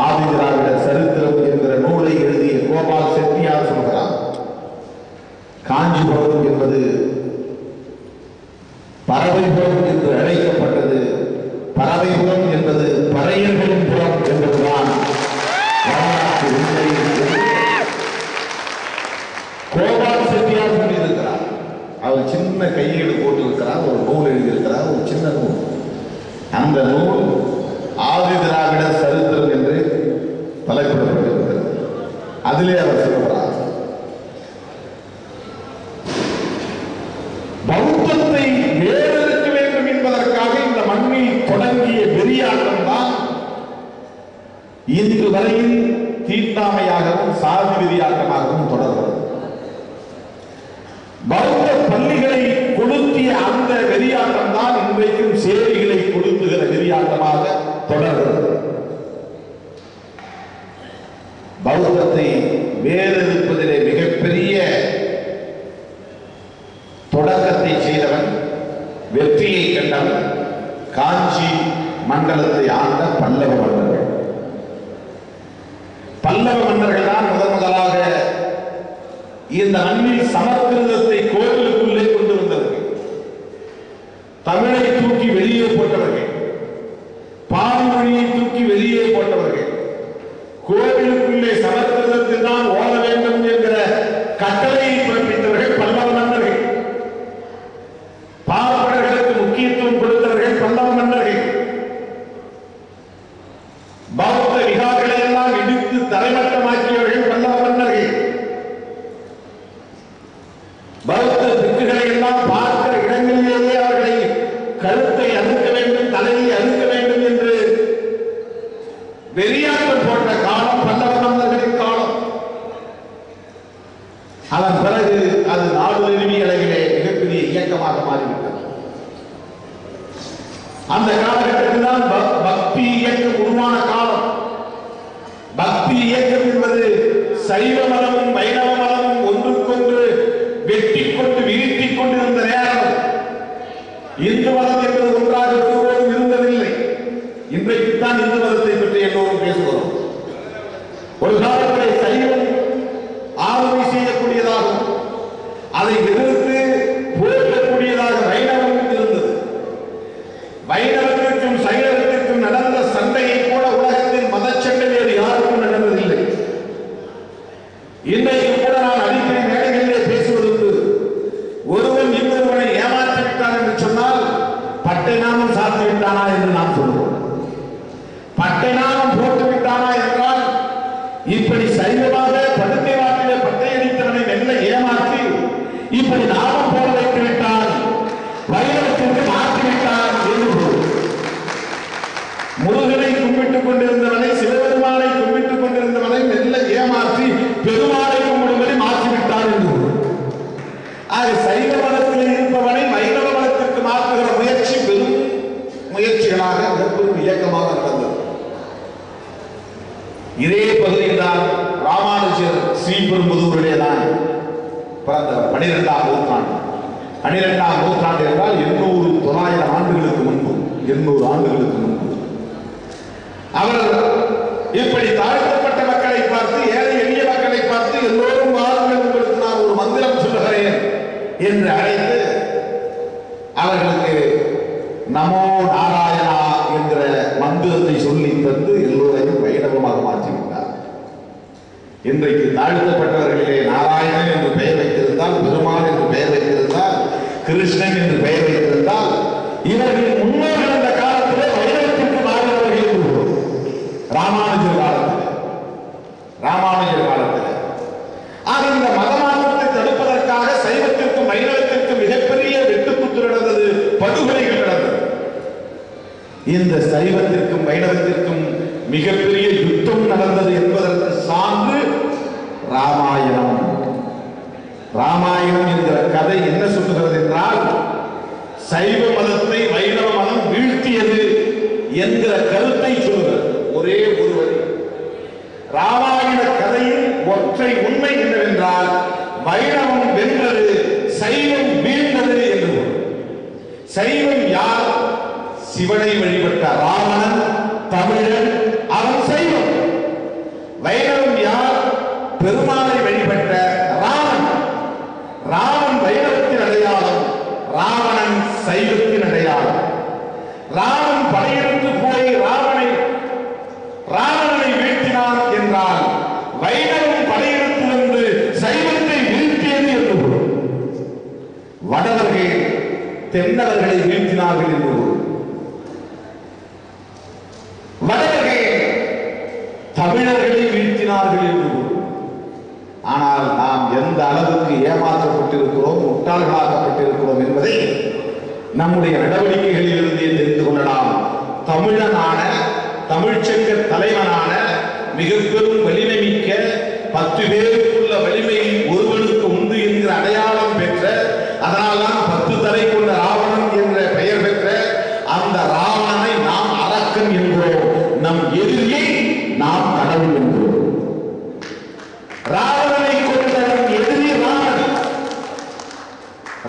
ஆதி திராவிட சரித்திரம் என்கிற நூலை எழுதிய கோபால் செட்டியார் சொல்கிறார். காஞ்சிபுரம் என்பது பறவைபுரம் என்று அழைக்கப்பட்டது. பறவைபுரம் என்பது பறையர்களின் புறம் என்பதுதான். கோபால் செட்டியார் சொல்லியிருக்கிறார். அவர் சின்ன கையேடு போட்டிருக்கிறார் ஒரு நூல் எழுதியிருக்கிறார் ஒரு சின்ன நூல். அந்த நூல் ஆதிதிராவிட சரித்திரம் என்று தலைப்பிடப்பட்டிருக்கிறது அதிலே அவர் சொல்கிறார் பௌத்தத்தை வேறெடுக்க வேண்டும் என்பதற்காக இந்த மண்ணில் தொடங்கிய வெறியாட்டம் தான் இன்று வரையில் தீண்டாமையாகவும் சாதி வெறியாட்டமாகவும் தொடர்கிறது. பௌத்த பள்ளிகளை கொளுத்திய அந்த வெறியாட்டம் தான் இன்றைக்கும் சேவைகளை கொளுத்துகிற வெறியாட்டமாக தொடர்கிறது. பௌத்தத்தை வேறெடுப்பதிலே மிகப்பெரிய தொடக்கத்தை செய்தவன் வெற்றியை கண்டவன் காஞ்சி மண்டலத்தை ஆண்ட பல்லவ மன்னர்கள். பல்லவ மன்னர்கள் தான் முதன் முதலாக இந்த மண்ணில் சமஸ்கிருதத்தை பௌத்த விகார்களை எல்லாம் இடித்து தரைமட்டமாக்கியவர்கள் பல்லவர்கள் பௌத்த திக்குகளை எல்லாம் பார்க்கிற இடங்களிலேயே அவர்களை கருத்தை அறுக்க வேண்டும் தலையை அறுக்க வேண்டும் என்று வெறியாக்கம் போன்ற இயக்கம் என்பது சைவ மதமும் வைணவ மதமும் ஒன்றுக்கொன்று வெட்டி கொண்டு வீழ்த்தி கொண்டிருந்த நேரம். இந்து மதம் என்று இப்படி சைவமாக படுக்கை வாட்டிலே பட்டையடித்தவனை மெல்ல ஏமாற்றி இப்படி நாம இதே பகுதியில் தான் ராமானுஜர் ஸ்ரீபெரும்புதூரிலே தான் பிறந்தவர் பனிரெண்டாம் நூற்றாண்டு. பனிரெண்டாம் நூற்றாண்டு என்றால் எண்ணூறு தொள்ளாயிரம் ஆண்டுகளுக்கு முன்பு எண்ணூறு ஆண்டுகளுக்கு முன்பு. அவர் இப்படி தாழ்த்தப்பட்ட மக்களை பார்த்து ஏழை எளிய மக்களை பார்த்து எல்லோரும் வாருங்கள் உங்களுக்கு நான் ஒரு மந்திரம் சொல்லுகிறேன் என்று அழைத்து அவர்களுக்கு நமோ நாராயணா இன்றைக்கு தாழ்த்தப்பட்டவர்களே நாராயணன் என்று பெயர் வைத்திருந்தால் பெருமாள் என்று பெயர் வைத்திருந்தால் கிருஷ்ணன் என்று பெயர் வைத்திருந்தால் இவர்களின் முன்னோர்கள் அந்த காலத்திலே வைரத்திற்கு மாறினவர்கள் என்று ராமானுஜர் காலத்தில். ராமானுஜர் காலத்தில். ஆக இந்த மதமாற்றத்தை தடுப்பதற்காக சைவத்திற்கும் வைரத்திற்கும் மிகப்பெரிய வெட்டுக்குத்து நடந்தது படுகொலைகள் நடந்தது. இந்த சைவத்திற்கும் வைரத்திற்கும் மிகப்பெரிய யுத்தம் நடந்தது என்பதற்கு ராமாயணம். ராமாயணம் என்கிற கதை என்ன சொல்லுகிறது என்றால் சைவ மதத்தை வைணவ மதம் வீழ்த்தியது என்கிற கருத்தை சொல்லுகிறது. ஒரே ஒருவர் ராமாயண கதையின் ஒற்றை உண்மை என்னவென்றால் வைணவம் வென்றது சைவம் வீழ்ந்தது என்று சைவம் யார்? சிவனை பெருமானை வழிபட்ட ராமன் ராமன் வைணவத்தின் அடையாளம் ராவணன் சைவத்தின் அடையாளம் ராமன் படையெடுத்து போய் ராவனை ராவணனை வீழ்த்தினான் என்றால் வைணவம் படையெடுத்து வந்து சைவத்தை வீழ்த்தியது என்று பொருள். வடவர்கள் தென்னவர்களை வீழ்த்தினார்கள் என்று பொருள். வடவர்கள் தமிழர்களை வீழ்த்தினார்கள் என்று பொருள். ஆனால் நாம் எந்த அளவுக்கு ஏமாற்றப்பட்டிருக்கிறோம் முட்டாள்களாக்கப்பட்டிருக்கிறோம் என்பதை நம்முடைய நடவடிக்கைகளில் இருந்தே தெரிந்து கொள்ளலாம். தமிழனான தமிழ்ச்சங்க தலைவனான மிக பெரும் வலிமை மிக்க பத்து பேருக்குள்ள வலிமை ஒருவனுக்கு உண்டு என்கிற அடையாளம் பெற்ற அதனால்தான் பத்து தலை கொண்ட ராவணன் என்ற பெயர் பெற்ற அந்த ராவணனை நாம் அரக்கன் என்கிறோம். நம் எதிரியை நாம் கடவுள் என்கிறோம் ராவணனை கொன்றவன் எதிரி ராமன்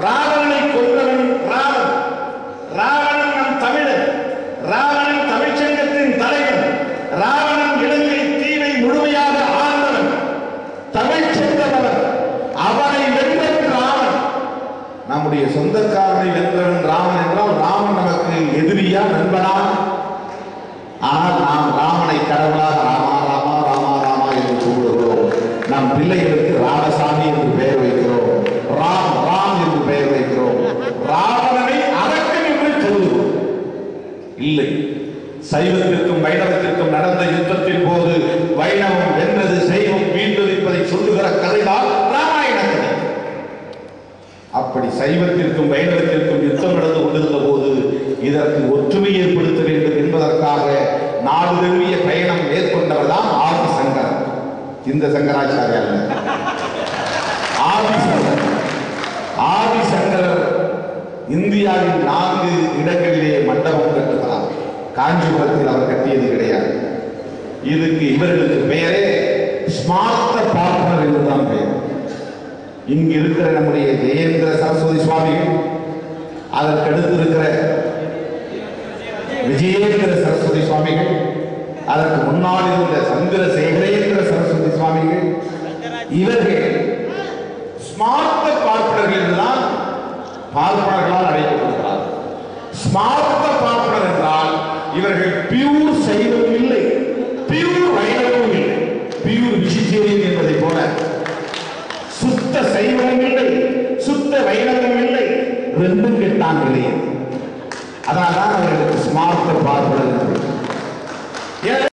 ராவணனை கொன்றவன் ராமன் ராவணன் நம் தமிழன் ராவணன் தமிழ்ச்சங்கத்தின் தலைவன் ராவணன் இலங்கை தீவை முழுமையாக ஆண்டவன் தமிழ்ச்சங்கவன் அவனை வென்றவன் ராமன் நம்முடைய சொந்தக்காரனை வென்றவன் ராமன் என்றால் ராமன் நமக்கு எதிரியா நண்பனா? ஆனால் நாம் ராமனை கடவுளாக ராமா ராமா ராமா ராமா என்று கூடுகிறோம் நம் பிள்ளைகளுக்கு ராமசாமி என்று பெயர் வைக்கிறோம். ராம் ராம் என்று பெயர் வைக்கிறோம். ராவணனை அரக்கன் என்று சொல்லுகிறோம். இல்லை. சைவத்தில் வைணவத்திற்கும் நடந்த யுத்தத்தின் போது வைணவம் வென்றது சைவம் வீழ்ந்தது என்பதை சொல்லுகிற கதைதான் ராமாயண கதை அப்படி சைவத்திற்கும் வைணவத்திற்கும் யுத்தம் நடந்து கொண்டிருந்த போது இதற்கு ஒற்றுமை ஏற்படுத்த வேண்டும் என்பதற்காக நாடு தழுவிய பயணம் மேற்கொண்டவர் தான் ஆதி சங்கர். இந்த சங்கராச்சாரியா? அல்ல ஆதி சங்கர். ஆதி சங்கரர் இந்தியாவின் நான்கு இடங்களிலே மண்டபம் கட்டுகிறார். காஞ்சிபுரத்தில் அவர் கட்டியது கிடையாது. இதுக்கு இவர்களுக்கு பெயரே ஸ்மார்த்த பார்ட்னர் என்றுதான் பெயர். இங்கு இருக்கிற நம்முடைய ஜெயேந்திர சரஸ்வதி சுவாமிகள் அதற்கடுத்து இருக்கிற விஜயேந்திர சரஸ்வதி சுவாமிகள் அதற்கு முன்னால் இருந்த சந்திரசேகரேந்திர சரஸ்வதி சுவாமிகள் இவர்கள் ஸ்மார்த்த பார்ப்பனர்கள் என்றுதான் பார்ப்பனர்களால் அழைக்கப்படுகிறார். ஸ்மார்த்த பார்ப்பனர் என்றால் இவர்கள் பியூர் சைவம் இல்லை. பியூர் வைணவம் இல்லை. பியூர் வெஜிடேரியன் என்பதை போல சுத்த சைவம் இல்லை. சுத்த வைணவம் இல்லை. ரெண்டும் கெட்டான் இல்லையே. அதனால்தான் அவர்களுக்கு ஸ்மார்ட் பார்ப்பனர்